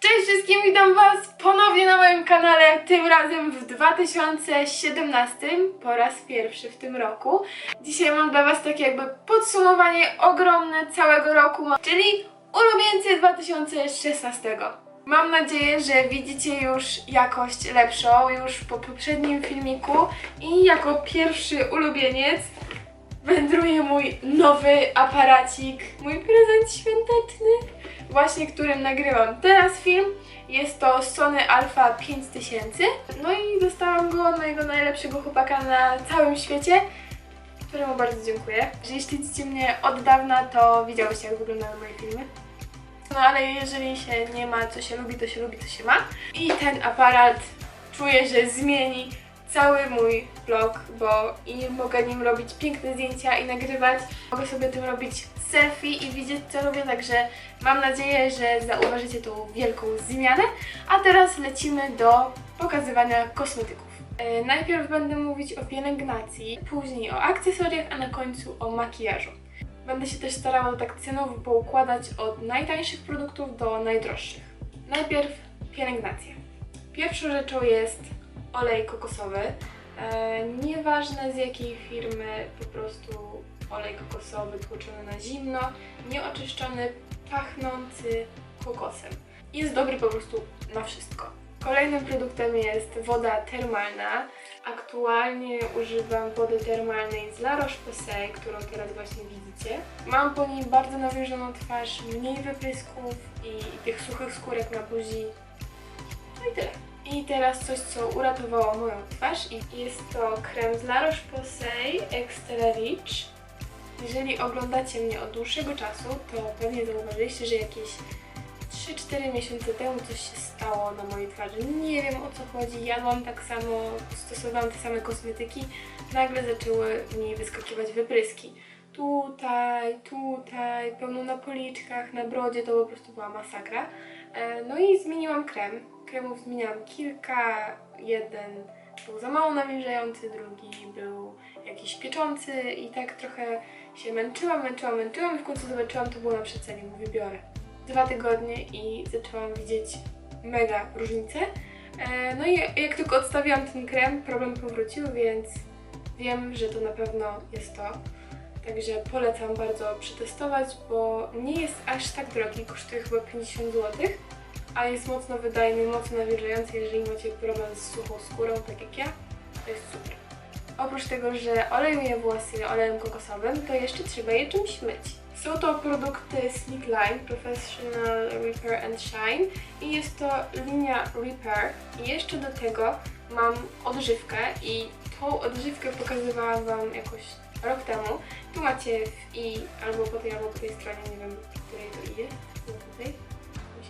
Cześć wszystkim, witam Was ponownie na moim kanale, tym razem w 2017, po raz pierwszy w tym roku. Dzisiaj mam dla Was takie jakby podsumowanie ogromne całego roku, czyli ulubieńcy 2016. Mam nadzieję, że widzicie już jakość lepszą, już po poprzednim filmiku i jako pierwszy ulubieniec wędruje mój nowy aparacik, mój prezent świąteczny, właśnie którym nagrywam teraz film. Jest to Sony Alpha 5000. No i dostałam go od mojego najlepszego chłopaka na całym świecie, któremu bardzo dziękuję. Że jeśli widzicie mnie od dawna, to widziałyście jak wyglądały moje filmy. No ale jeżeli się nie ma, co się lubi, to się lubi, to się ma. I ten aparat czuję, że zmieni cały mój vlog, bo i mogę nim robić piękne zdjęcia i nagrywać. Mogę sobie tym robić selfie i widzieć co robię, także mam nadzieję, że zauważycie tą wielką zmianę. A teraz lecimy do pokazywania kosmetyków. E, najpierw będę mówić o pielęgnacji, później o akcesoriach, a na końcu o makijażu. Będę się też starała tak cenowo poukładać od najtańszych produktów do najdroższych. Najpierw pielęgnacja. Pierwszą rzeczą jest olej kokosowy. E, nieważne z jakiej firmy, po prostu olej kokosowy tłoczony na zimno, nieoczyszczony, pachnący kokosem. Jest dobry po prostu na wszystko. Kolejnym produktem jest woda termalna. Aktualnie używam wody termalnej z La Roche-Posay, którą teraz właśnie widzicie. Mam po niej bardzo nawilżoną twarz, mniej wyprysków i tych suchych skórek na buzi. No i tyle. I teraz coś, co uratowało moją twarz i jest to krem z La Roche-Posay Extra Rich. Jeżeli oglądacie mnie od dłuższego czasu, to pewnie zauważyliście, że jakieś 3-4 miesiące temu coś się stało na mojej twarzy. Nie wiem o co chodzi, jadłam tak samo, stosowałam te same kosmetyki, nagle zaczęły mi wyskakiwać wypryski. Tutaj, tutaj, pełno na policzkach, na brodzie, to po prostu była masakra. E, No i zmieniłam krem. Kremów zmieniałam kilka, jeden był za mało nawilżający, drugi był jakiś pieczący i tak trochę się męczyłam, męczyłam, męczyłam i w końcu zobaczyłam, to było na przecenie, mówię biorę. Dwa tygodnie i zaczęłam widzieć mega różnicę. E, No i jak tylko odstawiłam ten krem, problem powrócił, więc wiem, że to na pewno jest to. Także polecam bardzo przetestować, bo nie jest aż tak drogi, kosztuje chyba 50 zł, a jest mocno wydajny, mocno nawilżający, jeżeli macie problem z suchą skórą, tak jak ja, to jest super. Oprócz tego, że olejuje włosy olejem kokosowym, to jeszcze trzeba je czymś myć. Są to produkty Sleek Line Professional Repair and Shine i jest to linia Repair. I jeszcze do tego mam odżywkę i tą odżywkę pokazywałam Wam jakoś rok temu. Tu macie w i albo po tej, albo po tej stronie, nie wiem, której to i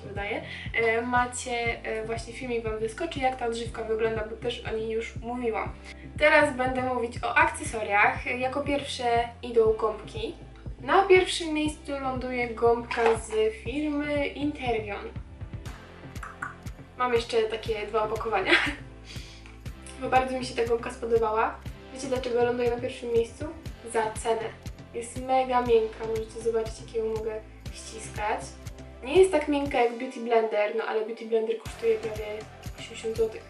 wydaje, e, macie e, właśnie filmik Wam wyskoczy, jak ta odżywka wygląda, bo też o niej już mówiłam. Teraz będę mówić o akcesoriach. Jako pierwsze idą gąbki. Na pierwszym miejscu ląduje gąbka z firmy Intervion. Mam jeszcze takie dwa opakowania, bo bardzo mi się ta gąbka spodobała. Wiecie dlaczego ląduje na pierwszym miejscu? Za cenę. Jest mega miękka, możecie zobaczyć jak ją mogę ściskać. Nie jest tak miękka jak Beauty Blender, no ale Beauty Blender kosztuje prawie 80 zł.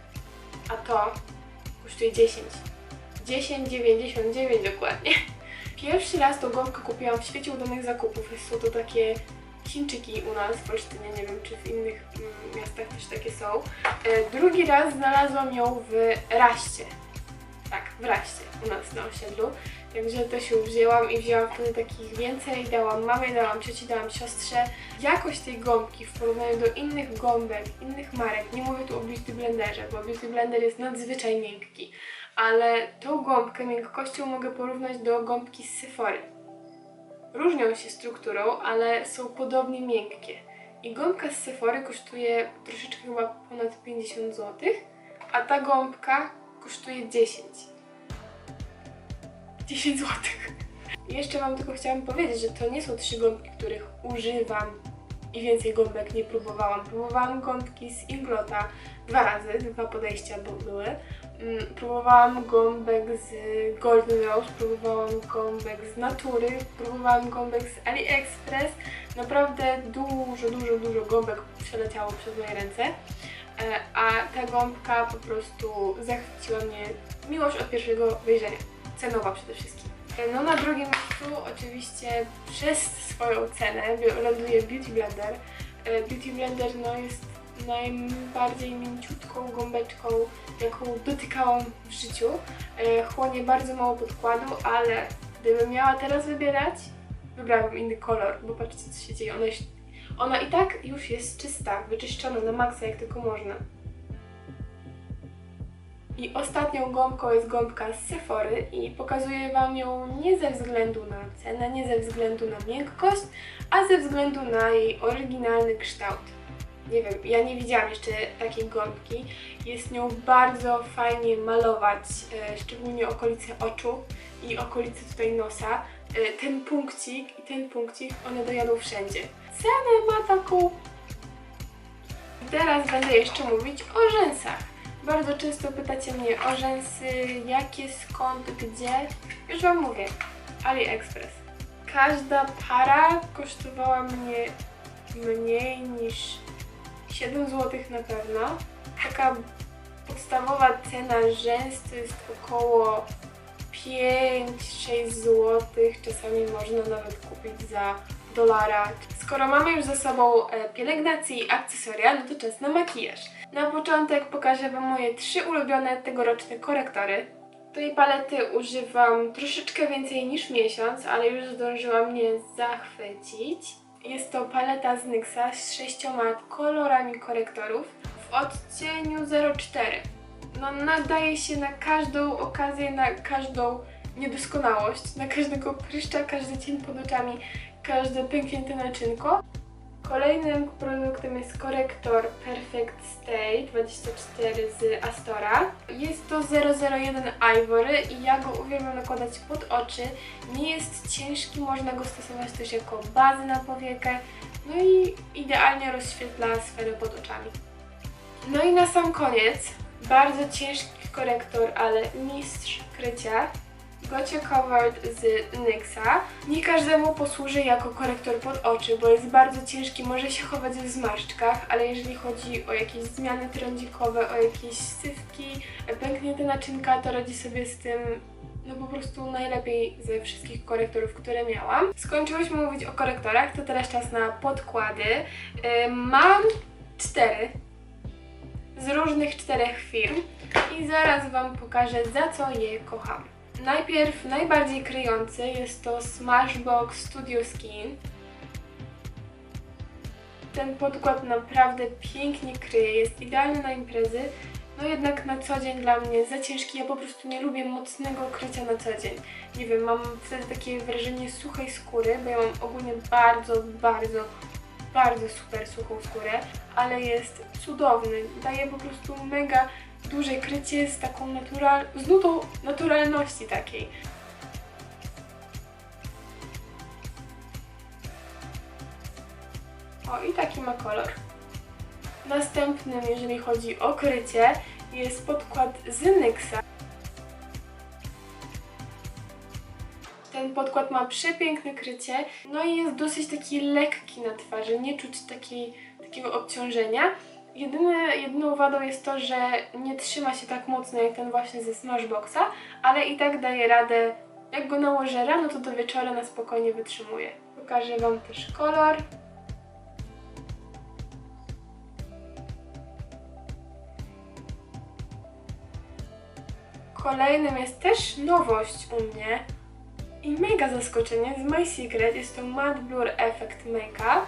A to kosztuje 10. 10,99 dokładnie. Pierwszy raz tą gąbkę kupiłam w świecie udanych zakupów. Są to takie Chińczyki u nas w Olsztynie, nie wiem czy w innych mm, miastach też takie są. E, drugi raz znalazłam ją w Raście. Tak, w Raście, u nas na osiedlu. Także też ją wzięłam i wzięłam wtedy takich więcej. Dałam mamie, dałam cioci, dałam siostrze. Jakość tej gąbki w porównaniu do innych gąbek, innych marek, nie mówię tu o Beauty Blenderze, bo Beauty Blender jest nadzwyczaj miękki, ale tą gąbkę miękkością mogę porównać do gąbki z Sephory. Różnią się strukturą, ale są podobnie miękkie. I gąbka z Sephory kosztuje troszeczkę chyba ponad 50 zł, a ta gąbka kosztuje 10. 10 zł. Jeszcze Wam tylko chciałam powiedzieć, że to nie są trzy gąbki, których używam i więcej gąbek nie próbowałam. Próbowałam gąbki z Inglota dwa razy, dwa podejścia były. Mm, Próbowałam gąbek z Golden Rose, próbowałam gąbek z Natury, próbowałam gąbek z AliExpress. Naprawdę dużo, dużo, dużo gąbek przeleciało przez moje ręce. E, A ta gąbka po prostu zachwyciła mnie miłość od pierwszego wejrzenia. Cenowa przede wszystkim. E, No na drugim miejscu oczywiście przez swoją cenę ląduje Beauty Blender. E, Beauty Blender no, jest najbardziej mięciutką gąbeczką, jaką dotykałam w życiu. Chłonie bardzo mało podkładu, ale gdybym miała teraz wybierać, wybrałabym inny kolor, bo patrzcie co się dzieje. Ona, jest, ona i tak już jest czysta, wyczyszczona na maksa jak tylko można. I ostatnią gąbką jest gąbka z Sephory i pokazuję Wam ją nie ze względu na cenę, nie ze względu na miękkość, a ze względu na jej oryginalny kształt. Nie wiem, ja nie widziałam jeszcze takiej gąbki. Jest nią bardzo fajnie malować, e, szczególnie okolice oczu i okolice tutaj nosa. E, ten punkcik i ten punkcik, one dojadą wszędzie. Cenę ma taką... Teraz będę jeszcze mówić o rzęsach. Bardzo często pytacie mnie o rzęsy, jakie, skąd, gdzie. Już Wam mówię. AliExpress. Każda para kosztowała mnie mniej niż 7 zł na pewno. Taka podstawowa cena rzęs to jest około 5-6 zł. Czasami można nawet kupić za dolara. Skoro mamy już ze sobą e, pielęgnację i akcesoria, no to czas na makijaż. Na początek pokażę Wam moje trzy ulubione tegoroczne korektory. Tej palety używam troszeczkę więcej niż miesiąc, ale już zdążyła mnie zachwycić. Jest to paleta z NYXa z sześcioma kolorami korektorów w odcieniu 04. No nadaje się na każdą okazję, na każdą niedoskonałość, na każdego pryszcza, każdy cień pod oczami, każde pęknięte naczynko. Kolejnym produktem jest korektor Perfect Stay 24 z Astora. Jest to 001 Ivory i ja go uwielbiam nakładać pod oczy. Nie jest ciężki, można go stosować też jako bazę na powiekę. No i idealnie rozświetla sferę pod oczami. No i na sam koniec bardzo ciężki korektor, ale mistrz krycia. Gocie Covered z NYXa. Nie każdemu posłuży jako korektor pod oczy, bo jest bardzo ciężki, może się chować w zmarszczkach, ale jeżeli chodzi o jakieś zmiany trądzikowe, o jakieś syfki, pęknięte naczynka, to radzi sobie z tym no po prostu najlepiej ze wszystkich korektorów, które miałam. Skończyłyśmy mówić o korektorach, to teraz czas na podkłady. Mam cztery z różnych czterech firm i zaraz Wam pokażę za co je kocham. Najpierw najbardziej kryjący jest to Smashbox Studio Skin. Ten podkład naprawdę pięknie kryje, jest idealny na imprezy, no jednak na co dzień dla mnie za ciężki, ja po prostu nie lubię mocnego krycia na co dzień. Nie wiem, mam wtedy takie wrażenie suchej skóry, bo ja mam ogólnie bardzo, bardzo, bardzo super suchą skórę, ale jest cudowny, daje po prostu mega duże krycie z taką natural... z nutą naturalności takiej. O, i taki ma kolor. Następnym, jeżeli chodzi o krycie, jest podkład z NYXa. Ten podkład ma przepiękne krycie, no i jest dosyć taki lekki na twarzy, nie czuć takiej, takiego obciążenia. Jedyne, jedyną wadą jest to, że nie trzyma się tak mocno jak ten właśnie ze Smashboxa, ale i tak daje radę, jak go nałożę rano, to do wieczora na spokojnie wytrzymuje. Pokażę Wam też kolor. Kolejnym jest też nowość u mnie i mega zaskoczenie z My Secret. Jest to Matte Blur Effect Makeup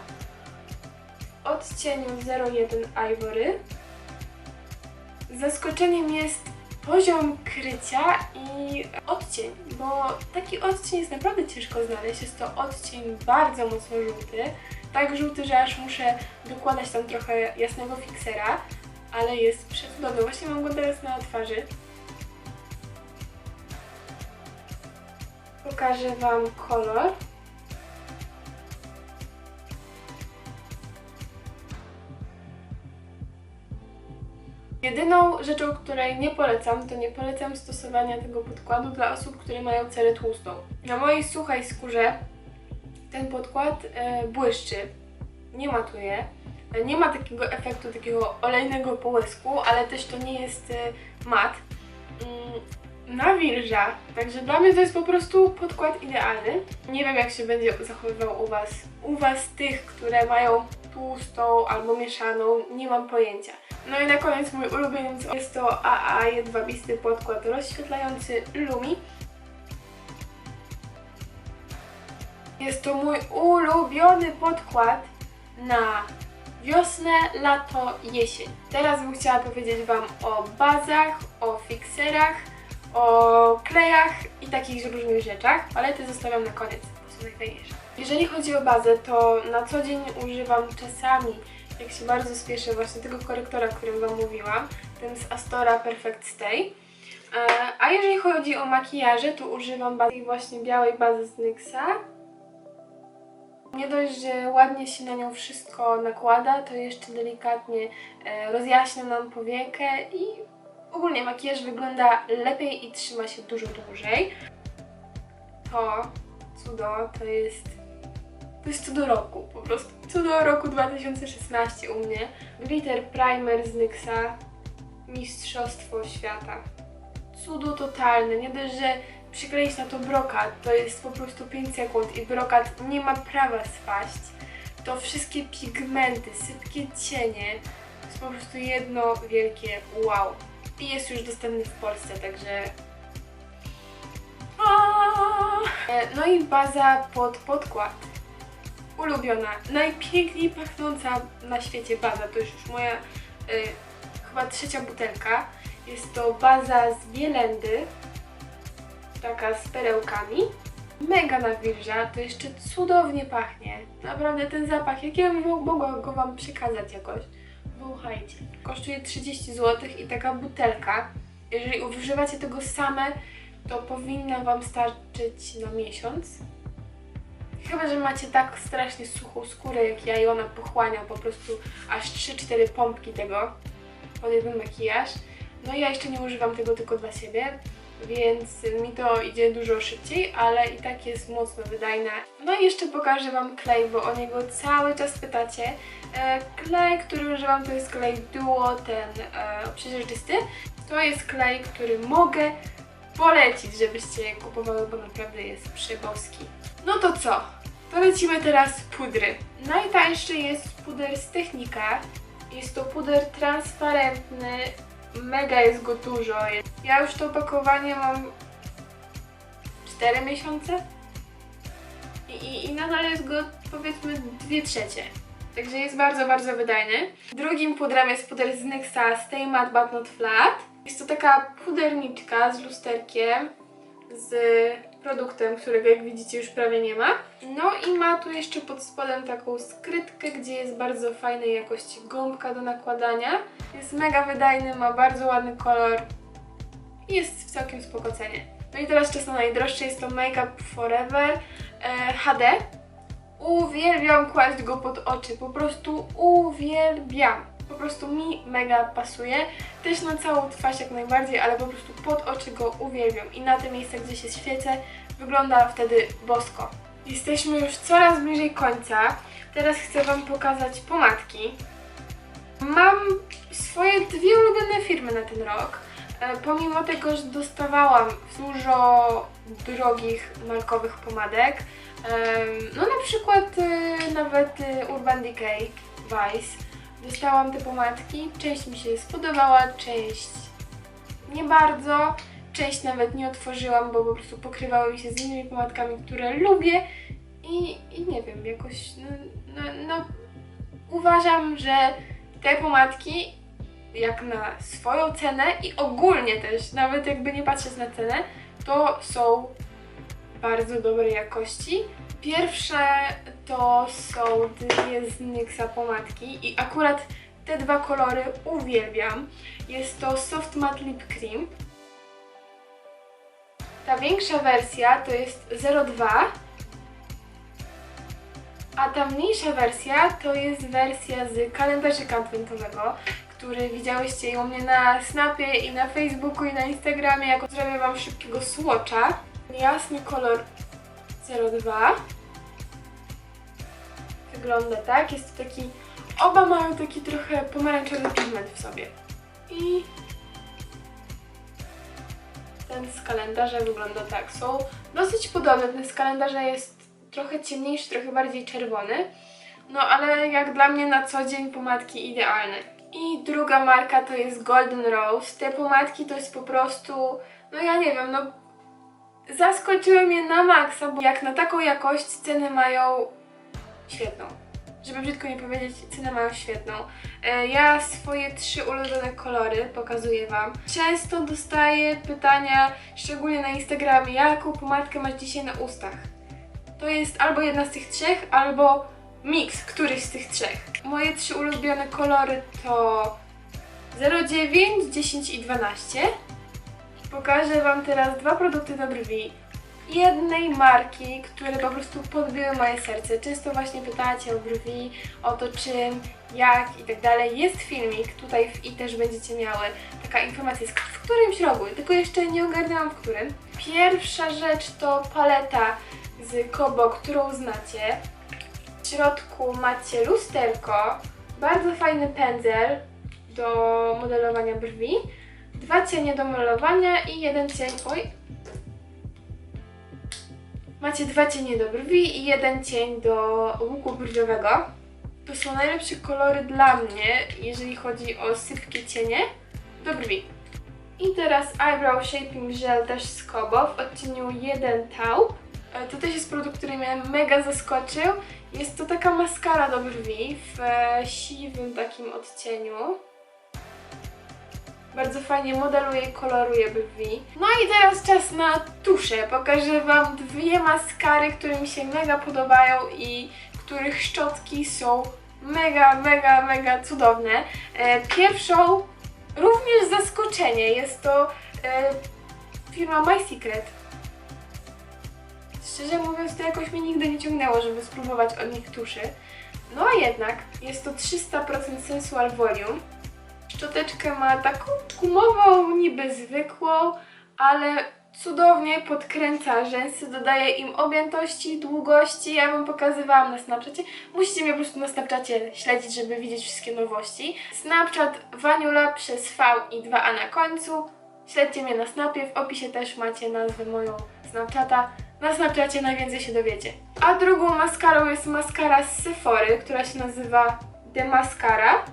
odcieniu 01 Ivory. Zaskoczeniem jest poziom krycia i odcień, bo taki odcień jest naprawdę ciężko znaleźć. Jest to odcień bardzo mocno żółty, tak żółty, że aż muszę dokładać tam trochę jasnego fiksera, ale jest przecudowny. Właśnie mam go teraz na twarzy. pokażę Wam kolor. Jedyną rzeczą, której nie polecam, to nie polecam stosowania tego podkładu dla osób, które mają cerę tłustą. Na mojej suchej skórze ten podkład e, błyszczy, nie matuje, nie ma takiego efektu takiego olejnego połysku, ale też to nie jest e, mat. Mm, nawilża, także dla mnie to jest po prostu podkład idealny. Nie wiem jak się będzie zachowywał u Was, u Was tych, które mają tłustą albo mieszaną, nie mam pojęcia. No i na koniec mój ulubieniec jest to AA jedwabisty podkład rozświetlający Lumi. Jest to mój ulubiony podkład na wiosnę, lato, jesień. Teraz bym chciała powiedzieć Wam o bazach, o fikserach, o klejach i takich różnych rzeczach, ale te zostawiam na koniec, bo są najfajniejsze. Jeżeli chodzi o bazę, to na co dzień używam czasami, jak się bardzo spieszę, właśnie tego korektora, o którym Wam mówiłam, ten z Astora Perfect Stay. E, A jeżeli chodzi o makijaże, to używam bazy właśnie białej bazy z NYXa. Nie dość, że ładnie się na nią wszystko nakłada, to jeszcze delikatnie e, rozjaśnia nam powiekę i ogólnie makijaż wygląda lepiej i trzyma się dużo dłużej. To cudo to jest to jest cudo roku, po prostu cudo roku 2016 u mnie. Glitter Primer z NYXa, Mistrzostwo Świata. Cudo totalne, nie dość, że przykleić na to brokat, to jest po prostu 5 sekund i brokat nie ma prawa spaść. To wszystkie pigmenty, sypkie cienie, to jest po prostu jedno wielkie wow. I jest już dostępny w Polsce, także... E, No i baza pod podkład. Ulubiona, najpiękniej pachnąca na świecie baza, to już moja y, chyba trzecia butelka. Jest to baza z Bielendy, taka z perełkami. Mega nawilża, to jeszcze cudownie pachnie. Naprawdę ten zapach, jak ja bym mogła go Wam przekazać jakoś. Wąchajcie. Kosztuje 30 zł i taka butelka. Jeżeli używacie tego same, to powinna Wam starczyć na miesiąc. Chyba, że macie tak strasznie suchą skórę jak ja i ona pochłania po prostu aż 3-4 pompki tego pod jeden makijaż. No ja jeszcze nie używam tego tylko dla siebie, więc mi to idzie dużo szybciej, ale i tak jest mocno wydajna. No i jeszcze pokażę Wam klej, bo o niego cały czas pytacie. E, klej, który używam to jest klej Duo, ten e, przeźroczysty. To jest klej, który mogę polecić, żebyście kupowały, bo naprawdę jest przeboski. No to co? To lecimy teraz pudry. Najtańszy jest puder z Technika. Jest to puder transparentny, mega jest go dużo. Ja już to opakowanie mam 4 miesiące i, i, i nadal jest go powiedzmy 2 trzecie. Także jest bardzo, bardzo wydajny. Drugim pudrem jest puder z NYXa Stay Matte But Not Flat. Jest to taka puderniczka z lusterkiem, z produktem, którego jak widzicie już prawie nie ma. No i ma tu jeszcze pod spodem taką skrytkę, gdzie jest bardzo fajnej jakości gąbka do nakładania. Jest mega wydajny, ma bardzo ładny kolor i jest w całkiem spoko cenie. No i teraz czas na najdroższy, jest to Make Up Forever e, HD. Uwielbiam kłaść go pod oczy, po prostu uwielbiam. Po prostu mi mega pasuje. Też na całą twarz jak najbardziej, ale po prostu pod oczy go uwielbiam. I na te miejsca, gdzie się świecę, wygląda wtedy bosko. Jesteśmy już coraz bliżej końca. Teraz chcę Wam pokazać pomadki. Mam swoje dwie ulubione firmy na ten rok. E, Pomimo tego, że dostawałam dużo drogich markowych pomadek, no na przykład e, nawet e, Urban Decay Vice, dostałam te pomadki, część mi się spodobała, część nie bardzo, część nawet nie otworzyłam, bo po prostu pokrywały mi się z innymi pomadkami, które lubię i, i nie wiem, jakoś no, no, no uważam, że te pomadki jak na swoją cenę i ogólnie też, nawet jakby nie patrzeć na cenę, to są bardzo dobrej jakości. Pierwsze to są dwie z NYXa pomadki i akurat te dwa kolory uwielbiam. Jest to Soft Matte Lip Cream. Ta większa wersja to jest 02 a ta mniejsza wersja to jest wersja z kalendarzyka adwentowego, który widziałyście u mnie na Snapie i na Facebooku i na Instagramie, jako zrobię Wam szybkiego swatcha. Jasny kolor 02. Wygląda tak, jest to taki, oba mają taki trochę pomarańczowy pigment w sobie. I ten z kalendarza wygląda tak. Są dosyć podobne. Ten z kalendarza jest trochę ciemniejszy, trochę bardziej czerwony. No ale jak dla mnie na co dzień pomadki idealne. I druga marka to jest Golden Rose. Te pomadki to jest po prostu, no ja nie wiem, no zaskoczyły mnie na maksa, bo jak na taką jakość ceny mają świetną. Żeby brzydko nie powiedzieć, cenę mają świetną. E, Ja swoje trzy ulubione kolory pokazuję Wam. Często dostaję pytania, szczególnie na Instagramie, jaką pomadkę masz dzisiaj na ustach. To jest albo jedna z tych trzech, albo miks któryś z tych trzech. Moje trzy ulubione kolory to 09, 10 i 12. Pokażę Wam teraz dwa produkty do brwi. Jednej marki, które po prostu podbiły moje serce. Często właśnie pytacie o brwi, o to czym, jak i tak dalej. Jest filmik, tutaj w i też będziecie miały taka informacja, jest w którymś rogu, tylko jeszcze nie ogarnęłam w którym. Pierwsza rzecz to paleta z Kobo, którą znacie. W środku macie lusterko, bardzo fajny pędzel do modelowania brwi, dwa cienie do malowania i jeden cień. Oj! Macie dwa cienie do brwi i jeden cień do łuku brwiowego. To są najlepsze kolory dla mnie, jeżeli chodzi o sypkie cienie do brwi. I teraz Eyebrow Shaping Gel też z Kobo w odcieniu 1 Taupe. To też jest produkt, który mnie mega zaskoczył. Jest to taka maskara do brwi w e, siwym takim odcieniu. Bardzo fajnie modeluje i koloruje brwi. No i teraz czas na tusze. Pokażę Wam dwie maskary, które mi się mega podobają i których szczotki są mega, mega, mega cudowne. E, Pierwszą również zaskoczenie. Jest to e, firma My Secret. Szczerze mówiąc, to jakoś mnie nigdy nie ciągnęło, żeby spróbować od nich tuszy. No a jednak jest to 300% Sensual Volume. Szczoteczkę ma taką gumową, niby zwykłą, ale cudownie podkręca rzęsy, dodaje im objętości, długości. Ja Wam pokazywałam na Snapchacie. Musicie mnie po prostu na Snapchacie śledzić, żeby widzieć wszystkie nowości. Snapchat Vaniula przez V i 2A na końcu. Śledźcie mnie na Snapie, w opisie też macie nazwę moją Snapchata. Na Snapchacie najwięcej się dowiecie. A drugą maskarą jest maskara z Sephory, która się nazywa The Mascara.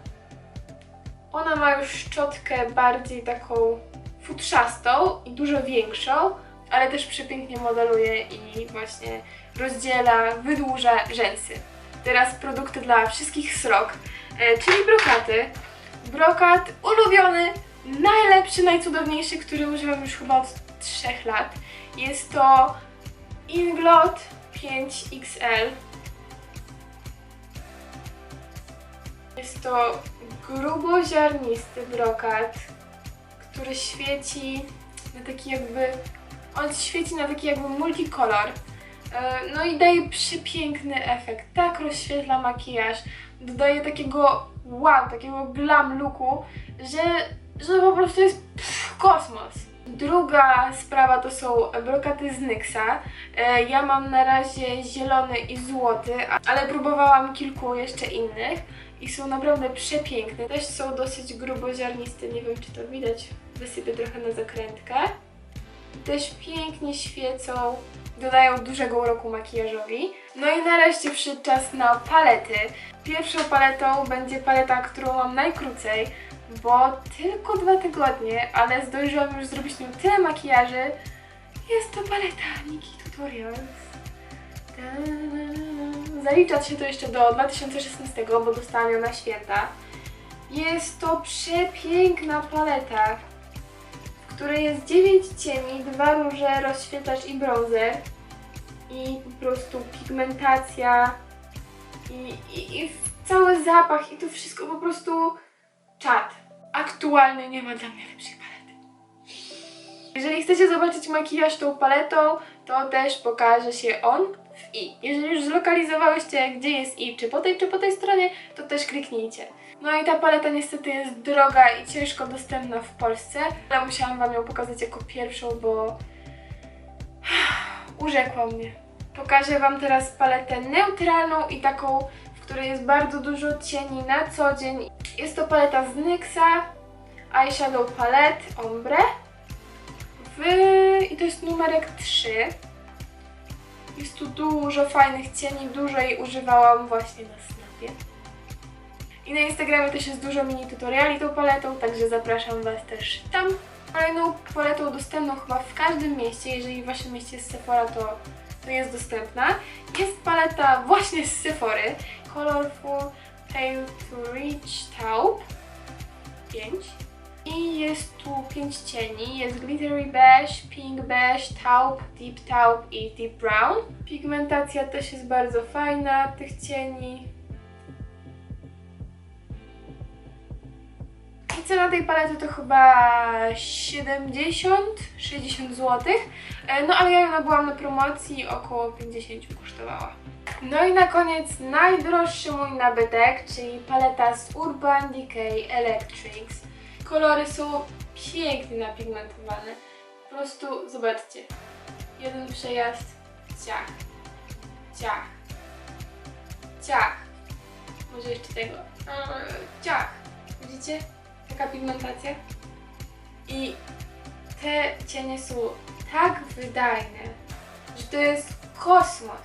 Ona ma już szczotkę bardziej taką futrzastą i dużo większą, ale też przepięknie modeluje i właśnie rozdziela, wydłuża rzęsy. Teraz produkty dla wszystkich srok, e, czyli brokaty. Brokat ulubiony, najlepszy, najcudowniejszy, który używam już chyba od 3 lat. Jest to Inglot 5XL. Jest to gruboziarnisty brokat, który świeci na taki jakby. On świeci na taki jakby multikolor. E, No i daje przepiękny efekt. Tak rozświetla makijaż. Dodaje takiego wow, takiego glam looku, że, że po prostu jest pff, kosmos. Druga sprawa to są brokaty z Nyxa. E, Ja mam na razie zielony i złoty, ale próbowałam kilku jeszcze innych i są naprawdę przepiękne. Też są dosyć gruboziarniste, nie wiem czy to widać, wysypię trochę na zakrętkę. Też pięknie świecą, dodają dużego uroku makijażowi. No i nareszcie przyszedł czas na palety. Pierwszą paletą będzie paleta, którą mam najkrócej, bo tylko dwa tygodnie, ale zdążyłam już zrobić nią tyle makijaży. Jest to paleta Niki Tutorials. Ta-da. Zaliczać się to jeszcze do 2016, bo dostałam ją na święta. Jest to przepiękna paleta, w której jest 9 cieni, dwa róże, rozświetlacz i bronzer. I po prostu pigmentacja i, i, i cały zapach i to wszystko po prostu czad. Aktualnie nie ma dla mnie lepszej palety. Jeżeli chcecie zobaczyć makijaż tą paletą, to też pokaże się on i. Jeżeli już zlokalizowałyście, gdzie jest i, czy po tej, czy po tej stronie, to też kliknijcie. No i ta paleta niestety jest droga i ciężko dostępna w Polsce, ale musiałam Wam ją pokazać jako pierwszą, bo urzekła mnie. Pokażę Wam teraz paletę neutralną i taką, w której jest bardzo dużo cieni na co dzień. Jest to paleta z NYXa, Eyeshadow Palette Ombre. W... I to jest numerek 3. Jest tu dużo fajnych cieni, dużo jej używałam właśnie na Snapie. I na Instagramie też jest dużo mini tutoriali tą paletą, także zapraszam Was też tam. Kolejną paletą dostępną chyba w każdym mieście, jeżeli w Waszym mieście jest Sephora, to, to jest dostępna. Jest paleta właśnie z Sephory, Colorful Pale to Taupe 5. I jest tu 5 cieni, jest Glittery Beige, Pink Beige, Taupe, Deep Taupe i Deep Brown. Pigmentacja też jest bardzo fajna tych cieni. I cena tej palety to chyba 70-60 zł. E, No ale ja ją nabyłam na promocji, około 50 kosztowała. No i na koniec najdroższy mój nabytek, czyli paleta z Urban Decay Electrics. Kolory są pięknie napigmentowane. Po prostu zobaczcie. Jeden przejazd, ciach, ciach, ciach. Może jeszcze tego. Ciach. Widzicie? Taka pigmentacja. I te cienie są tak wydajne, że to jest kosmos.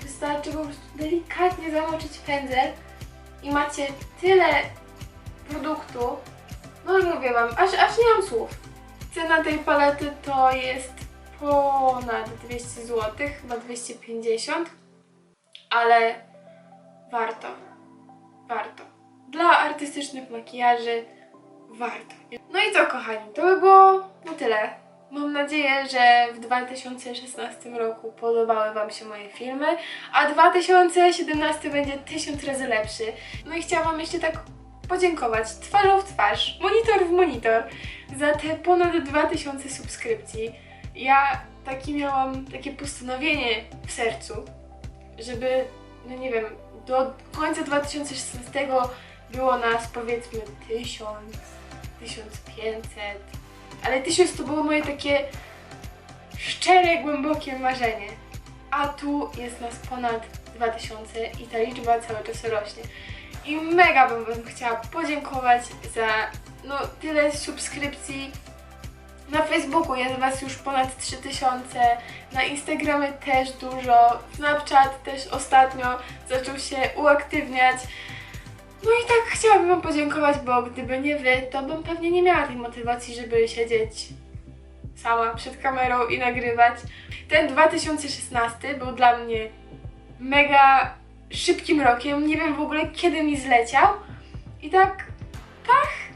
Wystarczy po prostu delikatnie zamoczyć pędzel i macie tyle produktu. No i mówię wam, aż, aż nie mam słów. Cena tej palety to jest ponad 200 zł, chyba 250, ale warto. Warto. Dla artystycznych makijaży warto. No i co kochani, to by było na tyle. Mam nadzieję, że w 2016 roku podobały Wam się moje filmy, a 2017 będzie tysiąc razy lepszy. No i chciałam jeszcze tak podziękować twarzą w twarz, monitor w monitor za te ponad 2000 subskrypcji. Ja taki miałam takie postanowienie w sercu, żeby, no nie wiem, do końca 2016 było nas powiedzmy 1000, 1500, ale 1000 to było moje takie szczere, głębokie marzenie. A tu jest nas ponad 2000 i ta liczba cały czas rośnie. I mega bym chciała podziękować za no, tyle subskrypcji. Na Facebooku jest Was już ponad 3000, na Instagramie też dużo, Snapchat też ostatnio zaczął się uaktywniać. No i tak chciałabym Wam podziękować, bo gdyby nie Wy, to bym pewnie nie miała tej motywacji, żeby siedzieć sama przed kamerą i nagrywać. Ten 2016 był dla mnie mega szybkim rokiem. Nie wiem w ogóle kiedy mi zleciał. I tak pach!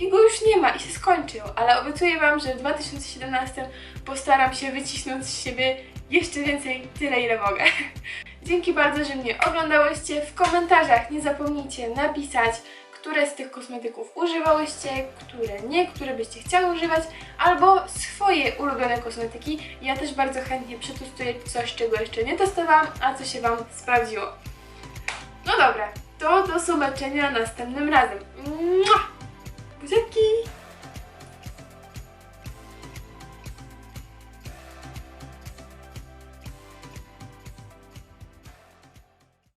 I go już nie ma i się skończył. Ale obiecuję Wam, że w 2017 postaram się wycisnąć z siebie jeszcze więcej, tyle ile mogę. Dzięki bardzo, że mnie oglądałyście. W komentarzach nie zapomnijcie napisać, które z tych kosmetyków używałyście, które nie, które byście chciały używać, albo swoje ulubione kosmetyki. Ja też bardzo chętnie przetestuję coś, czego jeszcze nie testowałam, a co się Wam sprawdziło. No dobra, to do zobaczenia następnym razem. Mua!